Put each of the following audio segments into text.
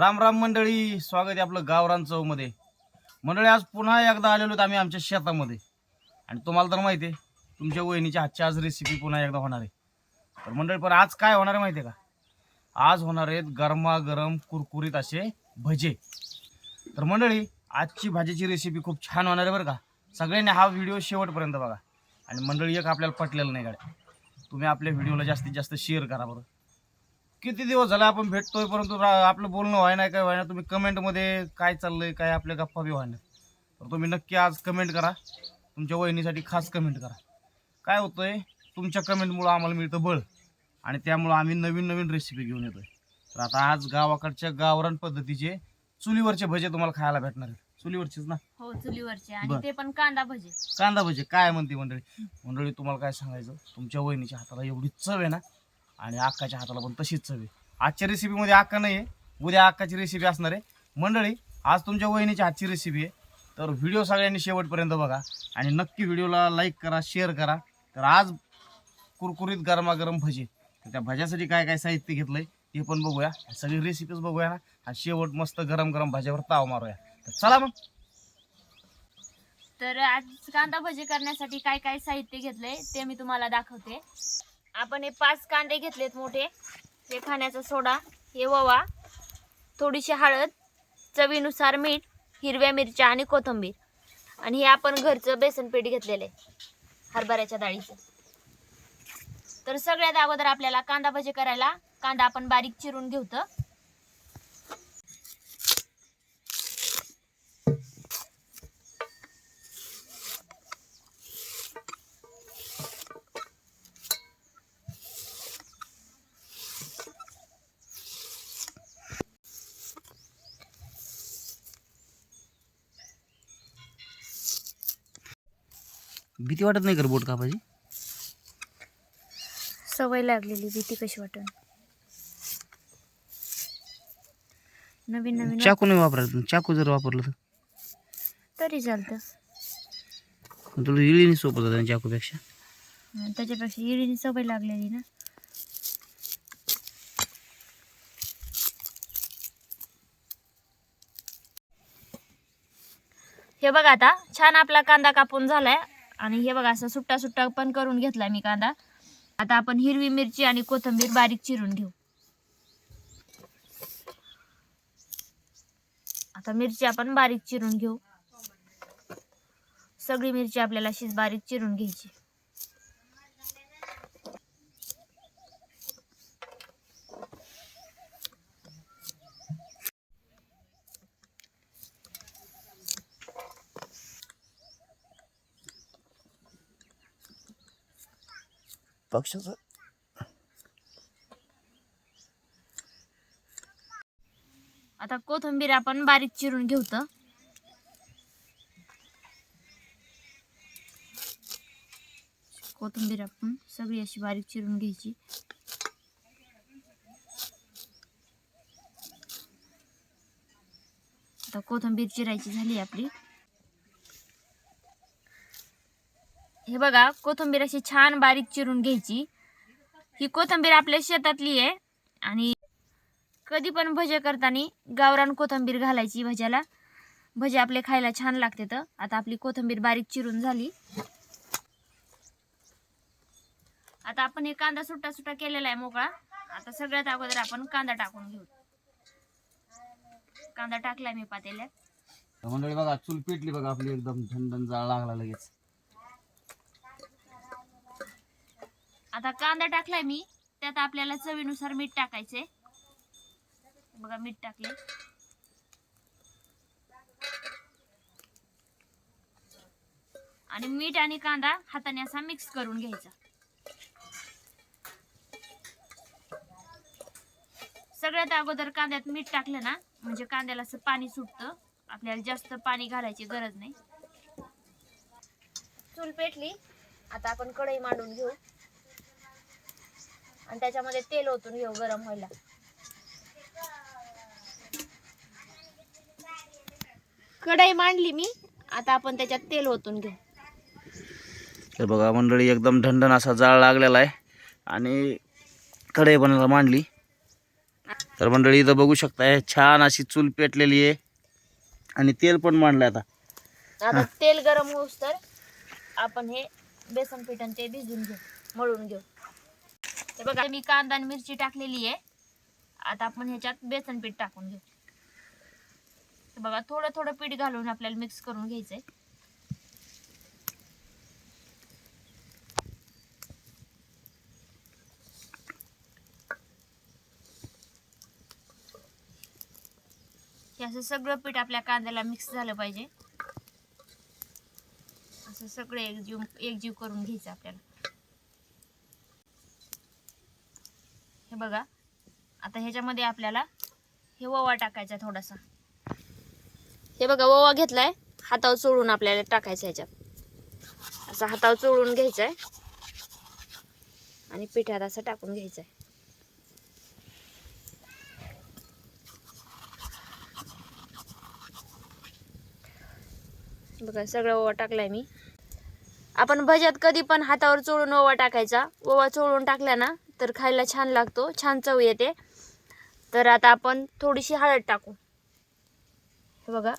राम राम मंडळी स्वागत आहे आपलं गावरान चौमध्ये मंडळी आज पुन्हा एकदा आलेलो आहोत आम्ही आमच्या शेतामध्ये. आणि तुम्हाला तर माहिती आहे तुमच्या वहिनीच्या हातची आज रेसिपी पुन्हा एकदा होणार आहे. तर मंडळी पण आज काय होणार आहे माहिती आहे का? आज होणार आहेत गरमागरम कुरकुरीत असे भजे. तर मंडळी आजची भाजीची रेसिपी खूप छान होणार आहे बरं का? सगळ्यांनी हा व्हिडिओ शेवटपर्यंत बघा. आणि मंडळी एक आपल्याला पटलेलं नाही गाड्या. तुम्ही आपल्या व्हिडिओला जास्तीत जास्त शेअर करा बरं. किती दिवस झाले आपण भेटतोय परंतु रा- आपलं बोलणं व्हाय नाही काय व्हाय नाही. तुम्ही कमेंटमध्ये काय चाललंय काय आपल्या गप्पा बी व्हाय तर तुम्ही नक्की आज कमेंट करा. तुमच्या वहिनीसाठी खास कमेंट करा. काय होतंय तुमच्या कमेंटमुळं आम्हाला मिळतं बळ. आणि त्यामुळं आम्ही नवीन नवीन रेसिपी घेऊन येतोय. तर आता आज गावाकडच्या गावरान पद्धतीचे चुलीवरचे भजे तुम्हाला खायला भेटणार आहेत. चुलीवरचेच ना? हो चुलीवरचे. आणि बर. ते पण कांदा भजे. कांदा भजे. काय म्हणते मंडळी? मंडळी तुम्हाला काय सांगायचं? तुमच्या वहिनीच्या हाताला एवढी चव आहे ना आणि अक्काच्या हाताला पण तशीच चव. आहे आजच्या रेसिपीमध्ये अक्का नाही आहे उद्या अक्काची रेसिपी असणार आहे. मंडळी आज तुमच्या वहिनीची हातची रेसिपी आहे. तर व्हिडिओ सगळ्यांनी शेवटपर्यंत बघा. आणि नक्की व्हिडिओला लाईक करा शेअर करा. तर आज कुरकुरीत गरमागरम भजी. तर त्या भज्यासाठी काय काय साहित्य घेतलंय ते पण बघूया. सगळी रेसिपीज बघूया ना. हा शेवट मस्त गरम गरम भाज्यावर ताव मारूया. तर चला मग. तर आज कांदा भजी करण्यासाठी काय काय साहित्य घेतलंय ते मी तुम्हाला दाखवते. आपण हे पाच कांदे घेतलेत मोठे. हे खाण्याचा सोडा. हे ववा थोडीशी हळद चवीनुसार मीठ हिरव्या मिरच्या आणि कोथिंबीर. आणि हे आपण घरचं बेसन पीठ घेतलेलं आहे हरभऱ्याच्या डाळीचं. तर सगळ्यात अगोदर आपल्याला कांदा भजी करायला कांदा आपण बारीक चिरून घेऊतं. भीती वाटत नाही कर बोट कापायची? सवय लागलेली भीती कशी वाटण नवीन नवीन चाकू नाही वापरायचं. चाकू जर वापरलं तर? तरी चालतं. पण तुला इळीने सोपं जातं चाकूपेक्षा. अं, त्याच्यापेक्षा इडीनी सवय लागलेली ना. हे बघा आता छान आपला कांदा कापून झालाय. आणि हे बघा असं सुट्टा सुट्टा पण करून घेतला मी कांदा. आता आपण हिरवी मिरची आणि कोथिंबीर बारीक चिरून घेऊ. आता मिरची आपण बारीक चिरून घेऊ. सगळी मिरची आपल्याला अशीच बारीक चिरून घ्यायची. पक्षाचं आता कोथिंबीर आपण बारीक चिरून घेऊ तर. कोथिंबीर आपण सगळी अशी बारीक चिरून घ्यायची. आता कोथिंबीर चिरायची झाली आपली. हे बघा कोथिंबीर अशी छान बारीक चिरून घ्यायची. ही कोथिंबीर आपल्या शेतातली आहे. आणि कधी पण भजे करताना गावरान कोथिंबीर घालायची भज्याला. भजे आपले खायला छान लागते तर. आता आपली कोथिंबीर बारीक चिरून झाली. आता आपण हे कांदा सुट्टा सुट्टा केलेला आहे मोकळा. आता सगळ्यात अगोदर आपण कांदा टाकून घेऊ. कांदा टाकलाय मी पातेल्यात. मंडळी बघा चूल पेटली बघा आपली एकदम थंड जाळ लागला लगेच. आता कांदा टाकलाय मी. त्यात आपल्याला चवीनुसार मीठ टाकायचे बघा मीठ टाकले आणि मीठ आणि कांदा हाताने असा मिक्स करून घ्यायचा. सगळ्यात अगोदर कांद्यात मीठ टाकलं ना म्हणजे कांद्याला असं पाणी सुटतं. आपल्याला जास्त पाणी घालायची गरज नाही. चूल पेटली. आता आपण कढई मांडून घेऊ. आणि त्याच्यामध्ये तेल ओतून घेऊ गरम व्हायला. कढई मांडली मी. आता आपण त्याच्यात तेल ओतून घेऊ. तर बघा मंडळी एकदम ढंढण असा जाळ लागलेला आहे. आणि कढई बनायला मांडली. तर मंडळी इथं बघू शकताय छान अशी चूल पेटलेली आहे. आणि तेल पण मांडलंय आता. आता तेल गरम होऊस तर आपण हे बेसन पीठ आणि ते भिजून घेऊ मळून घेऊ. हे बघा मी कांदा आणि मिरची टाकलेली आहे. आता आपण ह्याच्यात बेसन पीठ टाकून घेऊ. बघा थोडं थोडं पीठ घालून आपल्याला मिक्स करून घ्यायचंय. हे असं सगळं पीठ आपल्या कांद्याला मिक्स झालं पाहिजे. असं सगळं एकजीव एकजीव करून घ्यायचं आपल्याला. हे बघा. आता ह्याच्यामध्ये आपल्याला हे ओवा टाकायचा थोडासा. हे बघा ओवा घेतलाय. हातावर चोळून आपल्याला टाकायचा ह्याच्यात. असं हातावर चोळून घ्यायचं आहे. आणि पिठात असं टाकून घ्यायचं आहे. बघा सगळं ओवा टाकलाय मी. आपण भज्यात कधी पण हातावर चोळून ओवा टाकायचा. ओवा चोळून टाकला ना तर खायला छान लागतो छान चव येते. तर आता आपण थोडीशी हळद टाकू. हे बघा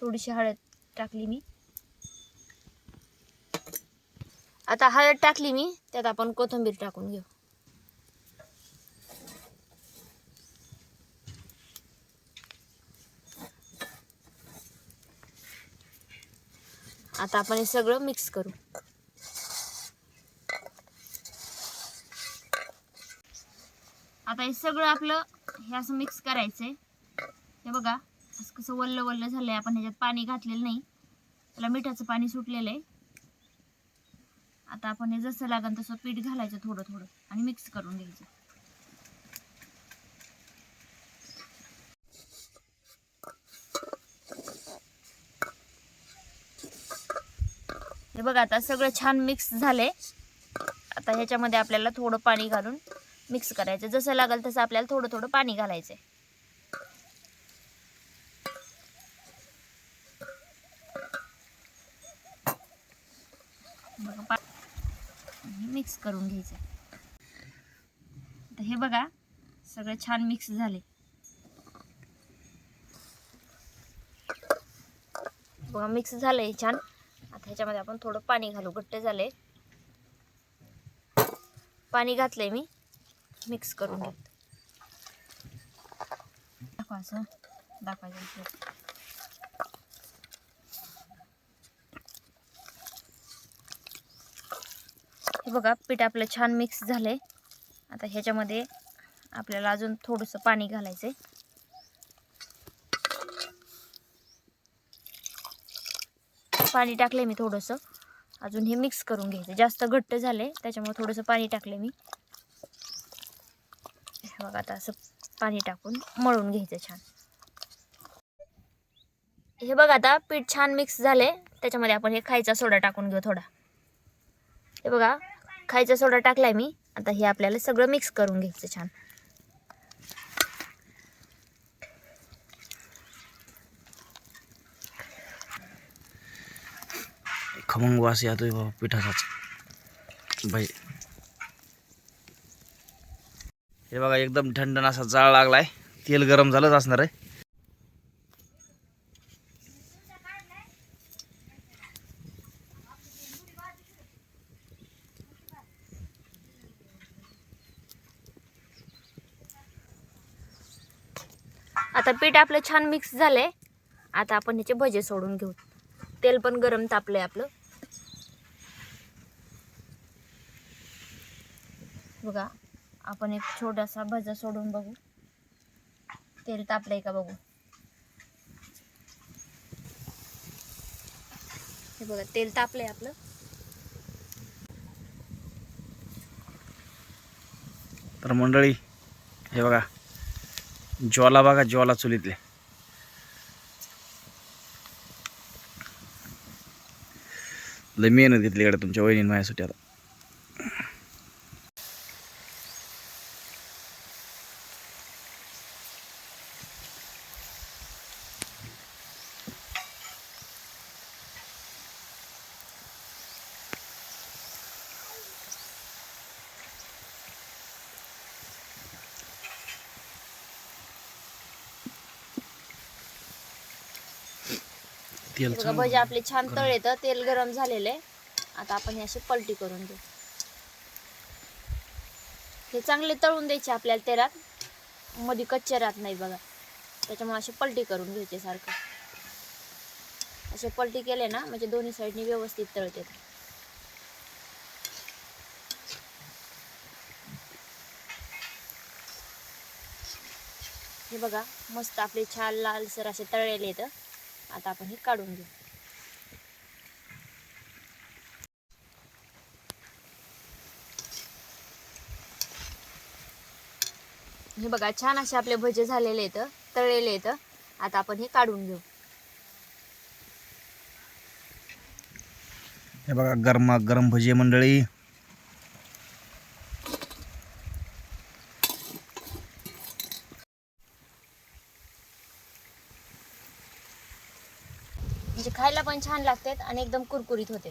थोडीशी हळद टाकली मी. आता हळद टाकली मी त्यात आपण कोथिंबीर टाकून घेऊ. आता आपण हे सगळं मिक्स करू. हे सगळं आपलं हे असं मिक्स करायचंय. हे बघा असं कसं वल्ल वल्ल झालंय. आपण ह्याच्यात पाणी घातलेलं नाही. त्याला मिठाचं पाणी सुटलेलं आहे. आता आपण हे जसं लागेल तसं पीठ घालायचं थोडं थोडं आणि मिक्स करून घ्यायचं. हे बघा आता सगळं छान मिक्स झालंय. आता ह्याच्यामध्ये आपल्याला थोडं पाणी घालून मिक्स करायचं. जसं लागेल तसं आपल्याला थोडं थोडं पाणी घालायचं बघा मिक्स करून घ्यायचं. तर हे बघा सगळं छान मिक्स झाले बघा मिक्स झालंय छान. आता ह्याच्यामध्ये आपण थोडं पाणी घालू. घट्ट झाले पाणी घातलंय मी. मिक्स करून घेत. दाखवा असं. दाखवायचं हे बघा पीठ आपलं छान मिक्स झालंय. आता ह्याच्यामध्ये आपल्याला अजून थोडंसं पाणी घालायचंय. पाणी टाकले मी थोडंसं. अजून हे मिक्स करून घ्यायचं. जास्त घट्ट झाले त्याच्यामुळे थोडंसं पाणी टाकले मी. मग आता असं पाणी टाकून मळून घ्यायचं छान. हे बघा आता पीठ छान मिक्स झाले त्याच्यामध्ये आपण हे खायचा सोडा टाकून घेऊ थोडा. हे बघा खायचा सोडा टाकलाय मी. आता हे आपल्याला सगळं मिक्स करून घ्यायचं छान. खमंग वास येतोय बाबा पिठाचाच बाई. हे बघा एकदम थंड असा जाळ लागलाय. तेल गरम झालंच असणार आहे. आता पीठ आपलं छान मिक्स झालंय. आता आपण ह्याचे भजे सोडून घेऊ. तेल पण गरम तापलंय आपलं. बघा. आपण एक छोटासा भजा सोडून बघू. तेल तापलंय का बघू? हे बघा तेल तापलंय आपलं. तर मंडळी हे बघा ज्वाला बघा ज्वाला चुलीतले. लय मेहनत घेतली इकडे तुमच्या वहिनी माझ्यासाठी आता. तेल बघा भजे आपले छान तळ येतं तेल गरम झालेलं. आहे आता आपण हे असे पलटी करून घेऊ. हे चांगले तळून द्यायचे आपल्याला तेलात. मध्ये कच्चे राहत नाही बघा. त्याच्यामुळे असे पलटी करून घ्यायचे सारखं. असे पलटी केले ना म्हणजे दोन्ही साईडनी व्यवस्थित तळते. हे बघा मस्त आपले छान लालसर असे तळलेले आहेत. आता आपण हे काढून घेऊ. हे बघा छान असे आपले भजे झालेले आहेत तळलेले आहेत. आता आपण हे काढून घेऊ. हे बघा गरमा गरम भजे मंडळी. म्हणजे खायला पण छान लागतात आणि एकदम कुरकुरीत होते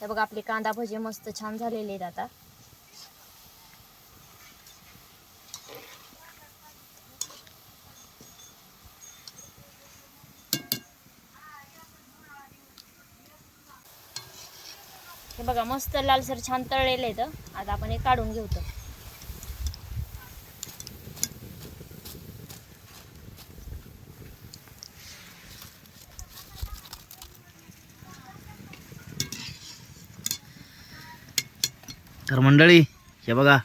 हे बघा आपले कांदा भजे मस्त छान झालेले आहेत आता. हे बघा मस्त लालसर छान तळलेले आहेत. आता आपण हे काढून घेऊतो तर मंडळी हे बघा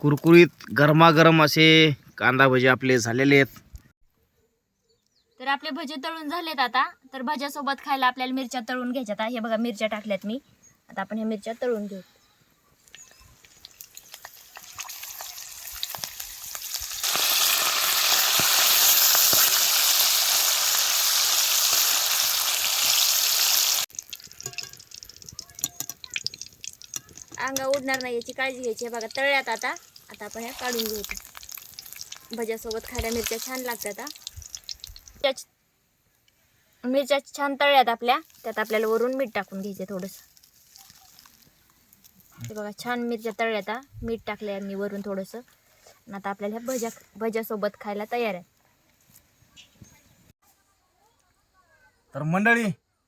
कुरकुरीत गरमागरम असे कांदा भजे आपले झालेले आहेत. तर आपले भजे तळून झालेत आता. तर भज्यासोबत खायला आपल्याला मिरच्या तळून घ्यायच्यात. आता हे बघा मिरच्या टाकल्यात मी. आता आपण ह्या मिरच्या तळून घेऊ. अंगा नाही याची काळजी घ्यायची. हे बघा तळ्यात आता आता आपण ह्या काढून घेऊ भज्यासोबत खायला मिरच्या छान लागतात मिरच्या मिरच्या छान तळल्यात आपल्या. त्यात आपल्याला वरून मीठ टाकून घ्यायचे थोडंसं. ते बघा छान मिरच्या तळल्यात मीठ टाकले मी वरून थोडंसं. आणि आता आपल्याला ह्या भज्या भज्यासोबत खायला तयार आहे. तर मंडळी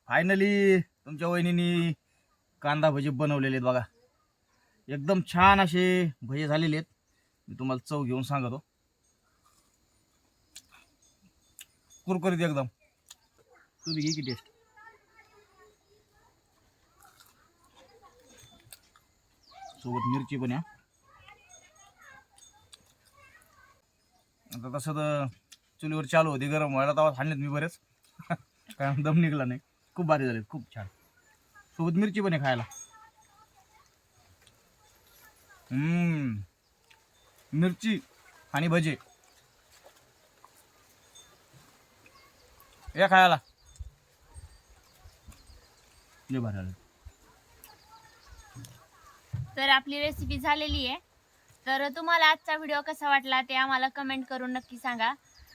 फायनली तुमच्या वहिनीनी कांदा भजी बनवलेले आहेत बघा. एकदम छान असे भजे झालेले आहेत. मी तुम्हाला चव घेऊन सांगतो. कुरकुरीत एकदम. तुम्ही घे की टेस्ट सोबत मिरची पण या आता तसं तर चुलीवर चालू होती गरम व्हायला तवा हाणलेत मी बरेच. काय दम निघला नाही. खूप भारी झाले खूप छान. सोबत मिरची पण आहे खायला. मिरची आणि भजे. या खायला. लय भरायला तर आपली रेसिपी झालेली आहे. तर तुम्हाला आजचा व्हिडिओ कसा वाटला ते आम्हाला कमेंट करून नक्की सांगा.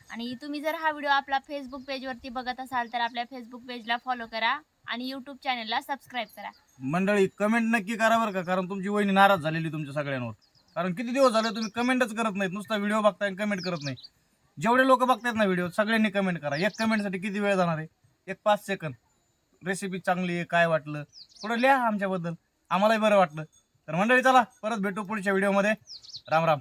आणि तुम्ही जर हा व्हिडिओ आपला फेसबुक पेजवरती बघत असाल तर आपल्या फेसबुक पेजला फॉलो करा आणि यूट्यूब चॅनलला सबस्क्राईब करा. मंडळी कमेंट नक्की करा बरं का कारण तुमची वहिनी नाराज झालेली तुमच्या सगळ्यांवर. कारण किती दिवस झाले तुम्ही कमेंटच करत नाहीत नुसता व्हिडिओ बघताय आणि कमेंट करत नाही. जेवढे लोक बघतायत ना व्हिडिओ सगळ्यांनी कमेंट करा. एक कमेंटसाठी किती वेळ जाणार आहे? एक पाच सेकंद रेसिपी चांगली आहे काय वाटलं? थोडं लिहा आमच्याबद्दल. आम्हालाही बरं वाटलं. तर मंडळी चला परत भेटू पुढच्या व्हिडिओमध्ये राम राम.